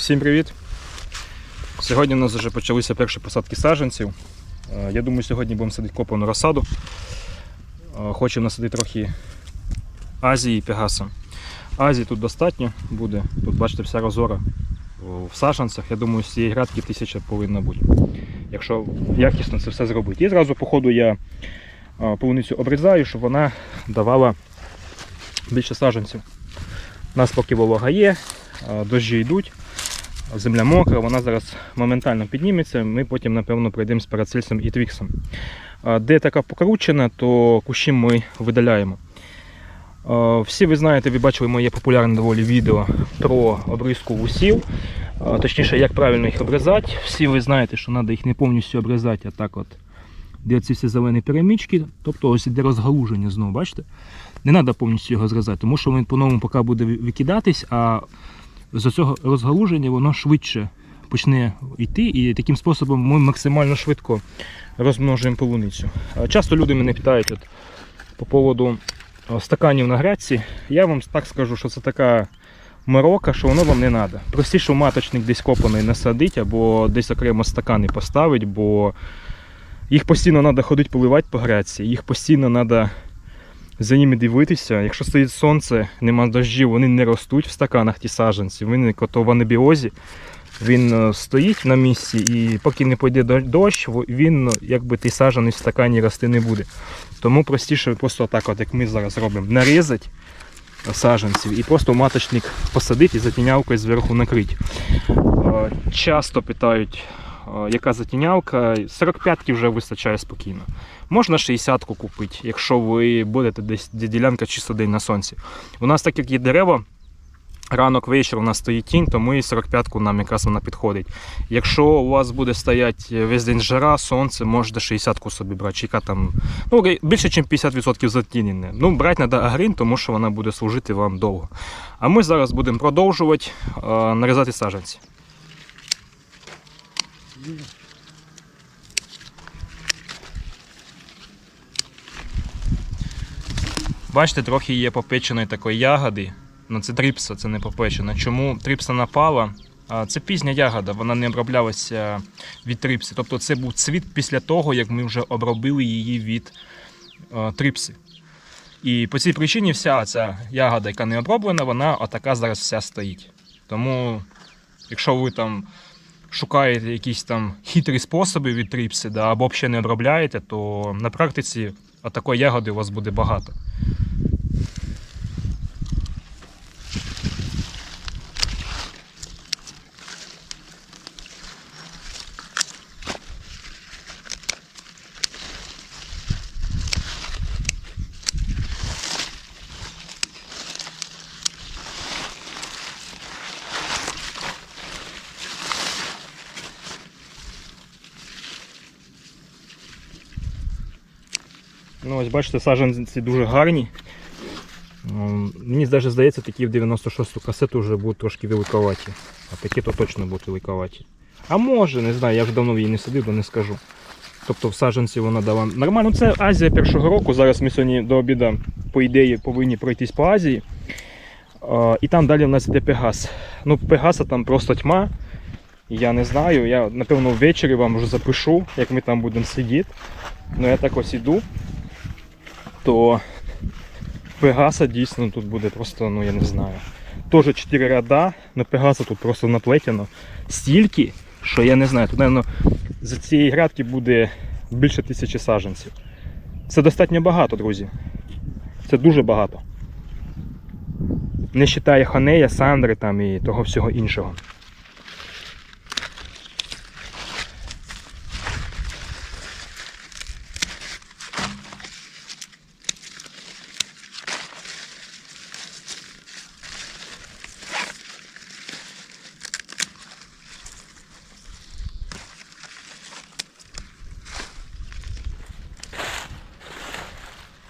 Всім привіт! Сьогодні у нас вже почалися перші посадки саджанців. Е, Я думаю, сьогодні будемо садити копану розсаду. Е, Хочу насадити трохи Азії і Пегаса. Азії тут достатньо буде. Тут бачите вся розора в саджанцях. Я думаю, з цієї градки тисяча повинна бути. Якщо якісно це все зробити. І зразу по ходу я е, полуницю обрізаю, щоб вона давала більше саджанців. У нас поки волога є, дощі йдуть, земля мокра, вона зараз моментально підніметься. Ми потім, напевно, пройдемо з парацельсом і твіксом. Де така покручена, то кущі ми видаляємо. Всі ви знаєте, ви бачили моє популярне доволі відео про обрізку вусів, точніше, як правильно їх обрізати. Всі ви знаєте, що треба їх не повністю обрізати, а так от, де ці всі зелені перемічки, тобто ось іде розгалуження знову, бачите? Не треба повністю його зрізати, тому що він по-новому поки буде викидатись, а з цього розгалуження воно швидше почне йти, і таким способом ми максимально швидко розмножуємо полуницю. Часто люди мене питають от, по поводу стаканів на грядці. Я вам так скажу, що це така морока, що воно вам не треба. Простіше маточник десь копаний насадить або десь окремо стакани поставить, бо їх постійно треба ходити поливати по грядці, їх постійно треба за ними дивитися. Якщо стоїть сонце, нема дощів, вони не ростуть в стаканах ті саджанці. Він ото в анабіозі. Він е, стоїть на місці і поки не пойде дощ, він е, якби той саджаний в стакані рости не буде. Тому простіше просто так, от як ми зараз робимо, нарізати саджанців і просто маточник посадити і затінявкою зверху накрити. Е, Часто питають, яка затінявка. 45-ки вже вистачає спокійно. Можна 60-ку купити, якщо ви будете десь де ділянка чисто день на сонці. У нас, так як є дерева, ранок вечір у нас стоїть тінь, то ми 45-ку нам якраз вона підходить. Якщо у вас буде стояти весь день жара, сонце, можете 60-ку собі брати. яка там, ну, більше, ніж 50% затінення. Ну, брати треба агрін, тому що вона буде служити вам довго. А ми зараз будемо продовжувати е, нарізати саджанці. Бачите, трохи є попеченої такої ягоди. Ну це трипса, це не попечена. Чому трипса напала? Це пізня ягода, вона не оброблялася від трипси. Тобто це був цвіт після того, як ми вже обробили її від трипси. І по цій причині вся ця ягода, яка не оброблена, вона отака зараз вся стоїть. Тому, якщо ви там шукаєте якісь там хитрі способи від тріпси да, або взагалі не обробляєте, то на практиці такої ягоди у вас буде багато. Ну, ось бачите, саджанці дуже гарні. Мені навіть здається, такі в 96-ту касету вже будуть трошки великоваті. А такі то точно будуть великоваті. А може, не знаю, я вже давно її не садив, то не скажу. Тобто в саджанці вона дала. Нормально, це Азія першого року. Зараз ми сьогодні до обіду, по ідеї, повинні пройтись по Азії. І там далі в нас йде Пегас. Ну, Пегаса там просто тьма. Я не знаю. Я напевно ввечері вам вже запишу, як ми там будемо сидіти. Ну я так ось іду то Пегаса дійсно тут буде просто, ну я не знаю. Теж 4 ряда, на Пегаса тут просто наплетено стільки, що я не знаю. Тут, напевно, за цієї грядки буде більше тисячі саджанців. Це достатньо багато, друзі. Це дуже багато. Не вважає Ханея, Сандри там і того всього іншого.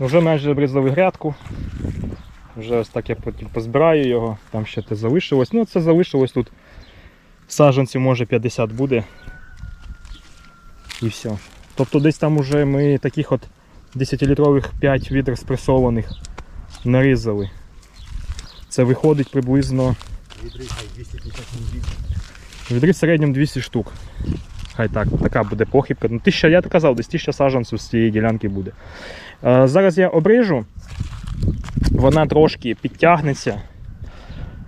Вже майже обрізали грядку. Вже ось так я потім позбираю його, там ще те залишилось. Ну це залишилось тут саджанців може 50 буде. І все. Тобто десь там уже ми таких от 10-літрових 5 відер спресованих нарізали. Це виходить приблизно Відрий, хай 250 мл. Відрі в середньому 200 штук. Хай так, така буде похибка. Ну, тисяча, я казав, десь 1000 саджанців з цієї ділянки буде. Е, зараз я обрижу, вона трошки підтягнеться.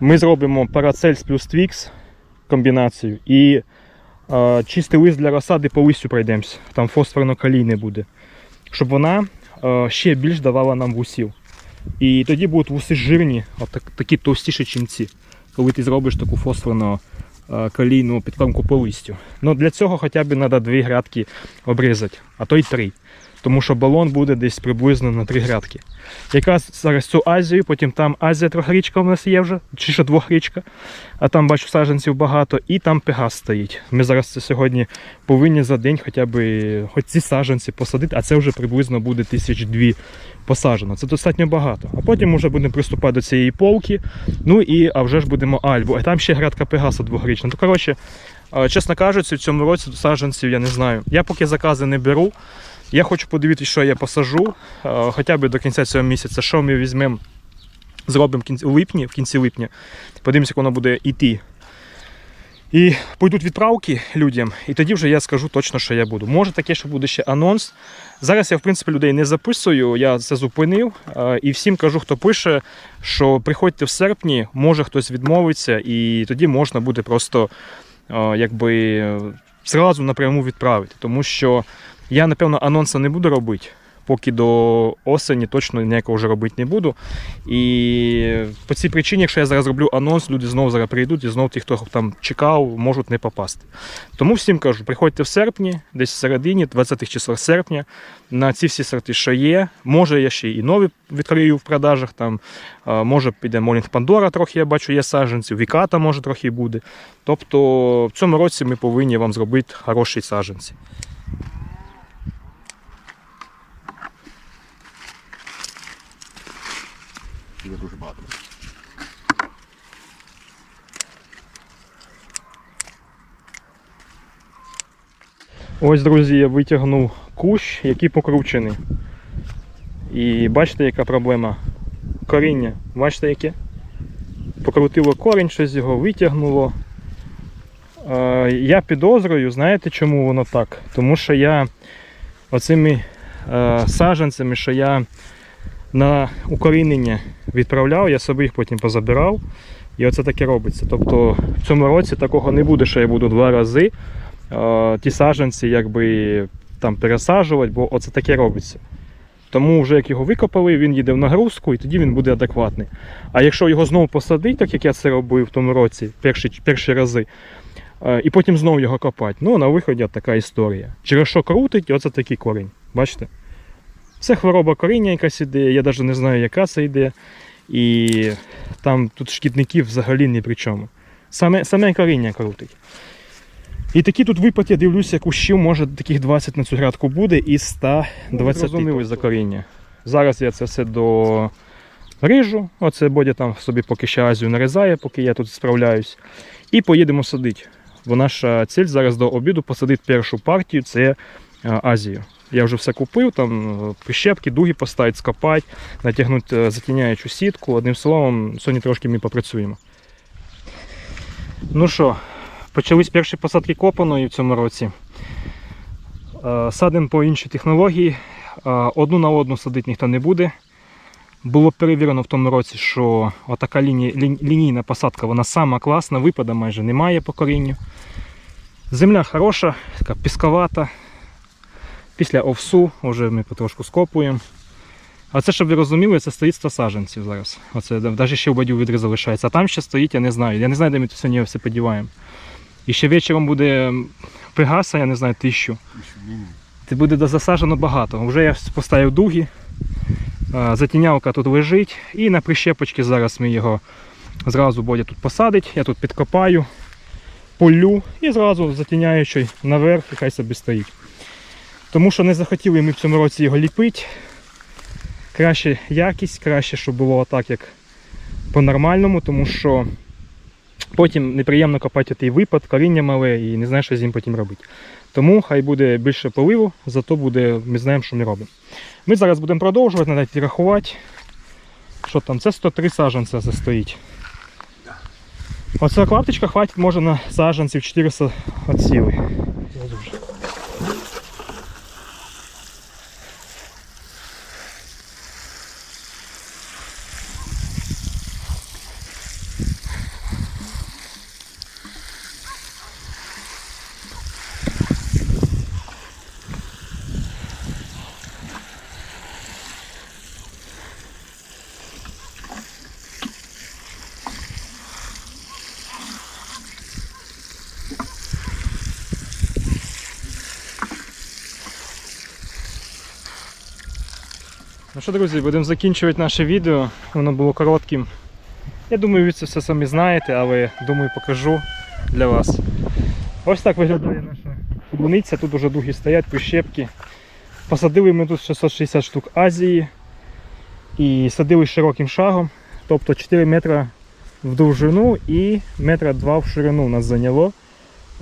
Ми зробимо парацельс плюс твікс комбінацію і е, чистий лист для розсади по листю пройдемось. Там фосфорно-калійний буде. Щоб вона е, ще більш давала нам вусів. І тоді будуть вуси жирні, отак, такі товстіші, ніж ці. Коли ти зробиш таку фосфорно е, калійну підкормку по. Ну, для цього хоча б треба дві грядки обрізати, а то й три. Тому що балон буде десь приблизно на три грядки. Якраз зараз цю Азію, потім там Азія трьохрічка в нас є вже, чи ще двохрічка, а там бачу саджанців багато, і там пегас стоїть. Ми зараз це сьогодні повинні за день хоча б хоч ці саджанці посадити, а це вже приблизно буде тисяч дві посаджено. Це достатньо багато. А потім вже будемо приступати до цієї полки. Ну і а вже ж будемо альбу. А там ще грядка пегаса двохрічна. То коротше, е, чесно кажучи, в цьому році саджанців я не знаю. Я поки закази не беру. Я хочу подивитися, що я посажу, е, хоча б до кінця цього місяця, що ми візьмемо, зробимо в липні, в кінці липня. Подивимося, як воно буде йти. І пойдуть відправки людям, і тоді вже я скажу точно, що я буду. Може таке, що буде ще анонс. Зараз я, в принципі, людей не записую, я це зупинив. е, І всім кажу, хто пише, що приходьте в серпні, може хтось відмовиться, і тоді можна буде просто е, якби зразу напряму відправити. Тому що я, напевно, анонсу не буду робити. Поки до осені точно ніякого вже робити не буду. І по цій причині, якщо я зараз зроблю анонс, люди знову зараз прийдуть і знову ті, хто там чекав, можуть не попасти. Тому всім кажу, приходьте в серпні, десь в середині, 20-х числа серпня, на ці всі сорти, що є. Може, я ще і нові відкрию в продажах. Там, може, піде Молінг Пандора, трохи я бачу, є саджанців, Віката може трохи буде. Тобто в цьому році ми повинні вам зробити хороші саджанці. Є дуже багато. Ось, друзі, я витягнув кущ, який покручений. І бачите, яка проблема? Коріння. Бачите, яке? Покрутило корінь, щось його витягнуло. Е, я підозрюю, знаєте чому воно так? Тому що я оцими е, саджанцями, що я на укорінення відправляв, я собі їх потім позабирав. І оце таке робиться. Тобто в цьому році такого не буде, що я буду два рази е, ті саджанці якби там пересаджувати, бо оце таке робиться. Тому вже як його викопали, він їде в нагрузку і тоді він буде адекватний. А якщо його знову посадити, так як я це робив в тому році, перші, перші рази, е, і потім знову його копати, ну на виході така історія. Через що крутить, оце такий корінь. Бачите? Це хвороба коріння якась іде, я навіть не знаю, яка це йде. І там тут шкідників взагалі ні при чому. Саме, саме коріння крутить. І такі тут випад, я дивлюся, кущів, може таких 20 на цю грядку буде із 120 Зрозуміли за коріння. Зараз я це все до рижу. Оце Бодя там собі поки ще азію нарізає, поки я тут справляюсь. І поїдемо садити. Бо наша ціль зараз до обіду посадити першу партію це е, Азію. Я вже все купив, там е, прищепки, дуги поставити, скопати, натягнути е, затіняючу сітку. Одним словом, сьогодні трошки ми попрацюємо. Ну що, почались перші посадки копаної в цьому році. Е, Садимо по іншій технології. Е, Одну на одну садити ніхто не буде. Було перевірено в тому році, що отака лінія, лінійна посадка вона сама класна, випада майже немає по корінню. Земля хороша, така пісковата. Після овсу вже ми потрошку скопуємо. А це, щоб ви розуміли, це стоїть 100 саджанців зараз. Оце навіть ще в бадю відри залишається. А там ще стоїть, я не знаю. Я не знаю, де ми сьогодні все подіваємо. І ще вечором буде пегаса, я не знаю, тисячу. Це буде засаджено багато. Вже я поставив дуги, затінявка тут лежить, і на прищепочки зараз ми його зразу Бодя тут посадить, я тут підкопаю, полю і зразу затіняючи наверх, і хай собі стоїть. Тому що не захотіли ми в цьому році його ліпити. Краще якість, краще, щоб було так, як по-нормальному, тому що потім неприємно копати той випад, коріння мале і не знаєш, що з ним потім робити. Тому хай буде більше поливу, зато буде, ми знаємо, що ми робимо. Ми зараз будемо продовжувати, треба рахувати. Що там? Це 103 саджанця це стоїть. Оця клаптичка хватить може на саджанців 400 отсіли. Ну що, друзі, будемо закінчувати наше відео. Воно було коротким. Я думаю, ви це все самі знаєте, але думаю, покажу для вас. Ось так виглядає наша клубниця. Тут уже дуги стоять, прищепки. Посадили ми тут 660 штук Азії і садили широким шагом, тобто 4 метри в довжину і метра 2 в ширину нас зайняло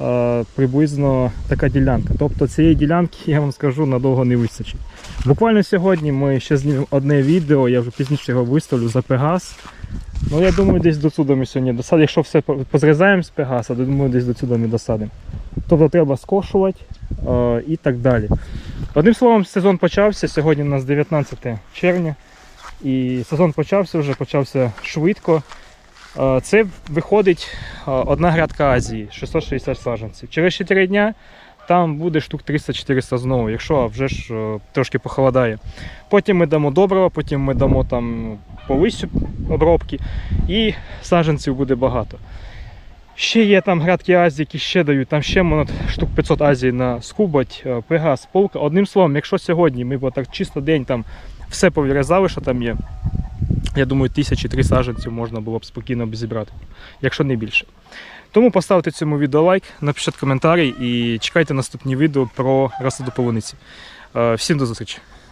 е, приблизно така ділянка. Тобто цієї ділянки, я вам скажу, надовго не вистачить. Буквально сьогодні ми ще знімемо одне відео, я вже пізніше його виставлю за Пегас. Ну я думаю, десь до сюди ми сьогодні досадимо. Якщо все позрізаємо з Пегаса, то думаю, десь до сюди ми досадимо. Тобто треба скошувати е, і так далі. Одним словом, сезон почався. Сьогодні у нас 19 червня. І сезон почався вже, почався швидко. Е, Це виходить е, одна грядка Азії, 660 саджанців. Через 4 дня там буде штук 300-400 знову, якщо вже ж е, трошки похолодає. Потім ми дамо добрива, потім ми дамо там по листю обробки і саджанців буде багато. Ще є там грядки Азії, які ще дають, там ще можна штук 500 Азії на скубать, е, пегас, полка. Одним словом, якщо сьогодні ми б так чисто день там все повирізали, що там є, я думаю, тисячі три саджанців можна було б спокійно зібрати, якщо не більше. Тому поставте цьому відео лайк, напишіть коментарі і чекайте наступні відео про розсаду полуниці. Е, Всім до зустрічі!